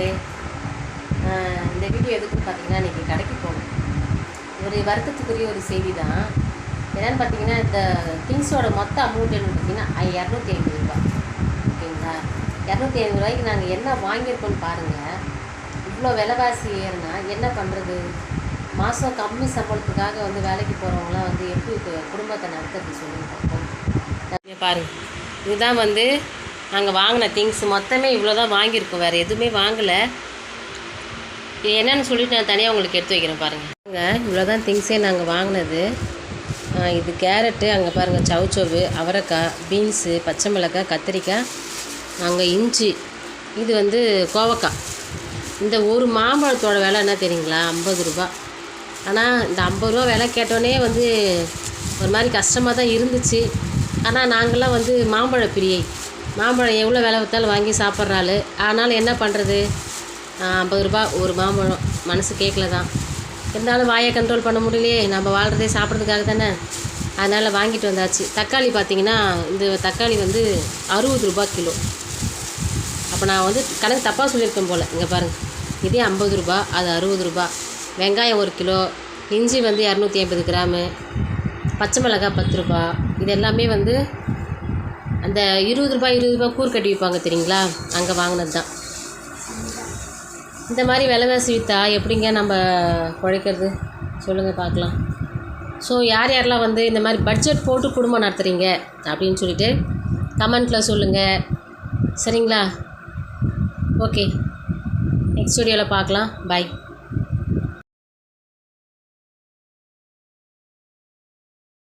நண்பர்களே இந்த வீடியோ எதுக்குன்னு பார்த்தீங்கன்னா இன்றைக்கி கடைக்கு போகணும். ஒரு வருத்தத்துக்குரிய ஒரு செய்தி தான் என்னென்னு பார்த்தீங்கன்னா இந்த திங்ஸோட மொத்த அமௌண்ட் என்னன்னு பார்த்தீங்கன்னா இரநூத்தி ஐம்பது ரூபா ஓகேங்களா? இரநூத்தி ஐம்பது ரூபாய்க்கு நாங்கள் என்ன வாங்கியிருக்கோம்னு பாருங்கள் இவ்வளோ விலைவாசி ஏறுனா என்ன பண்ணுறது மாதம் கம்மி சம்பளத்துக்காக வந்து வேலைக்கு போகிறவங்களாம் வந்து எப்படி குடும்பத்தை நடத்துறது சொல்லுங்க பார்ப்போம் இதுதான் வந்து நாங்கள் வாங்கின திங்ஸ் மொத்தமே இவ்வளோ தான் வாங்கியிருக்கோம். வேறு எதுவுமே வாங்கலை. என்னென்னு என்னன்னு சொல்லிட்டு நான் தனியாக உங்களுக்கு எடுத்து வைக்கிறேன் பாருங்கள் இவ்வளோ தான் திங்ஸே நாங்கள் வாங்கினது. இது கேரட்டு அங்கே பாருங்கள் சவுச்சோவு அவரைக்காய் பீன்ஸு பச்சை மிளகாய் கத்திரிக்காய் அங்கே இஞ்சி இது வந்து கோவக்காய். இந்த ஒரு மாம்பழத்தோட விலை என்ன தெரியுங்களா? ஐம்பது ரூபா. ஆனால் இந்த ஐம்பது ரூபா விலை கேட்டோடனே வந்து ஒரு மாதிரி கஷ்டமாக தான் இருந்துச்சு. ஆனால் நாங்கள்லாம் வந்து மாம்பழ பிரியை. மாம்பழம் எவ்வளோ விலை விற்றாலும் வாங்கி சாப்பிட்றாள். ஆனாலும் என்ன பண்ணுறது ஐம்பது ரூபா ஒரு மாம்பழம். மனசு கேட்கல தான். இருந்தாலும் வாயை கண்ட்ரோல் பண்ண முடியலையே. நம்ம வாழ்கிறதே சாப்பிட்றதுக்காக தானே? அதனால் வாங்கிட்டு வந்தாச்சு. தக்காளி பார்த்தீங்கன்னா இந்த தக்காளி வந்து அறுபது ரூபா கிலோ. அப்போ நான் வந்து கணக்கு தப்பாக சொல்லியிருக்கேன் போல். இங்கே பாருங்கள் இதே ஐம்பது ரூபா அது அறுபது ரூபா. வெங்காயம் ஒரு கிலோ. இஞ்சி வந்து இரநூத்தி ஐம்பது கிராமு. பச்சை மிளகாய் பத்து ரூபா. இது எல்லாமே வந்து அந்த இருபது ரூபாய் இருபது ரூபாய் கூறு கட்டி வைப்பாங்க தெரியுங்களா? அங்கே வாங்கினது தான் இந்த மாதிரி விலைவாசி விற்றா எப்படிங்க நம்ம குழைக்கிறது சொல்லுங்கள் பார்க்கலாம். ஸோ யார் யாரெல்லாம் வந்து இந்த மாதிரி பட்ஜெட் போட்டு குடும்பம் நடத்துகிறீங்க அப்படின்னு சொல்லிட்டு கமெண்ட்டில் சொல்லுங்கள் சரிங்களா? ஓகே நெக்ஸ்ட் வீடியோவில் பார்க்கலாம். பாய்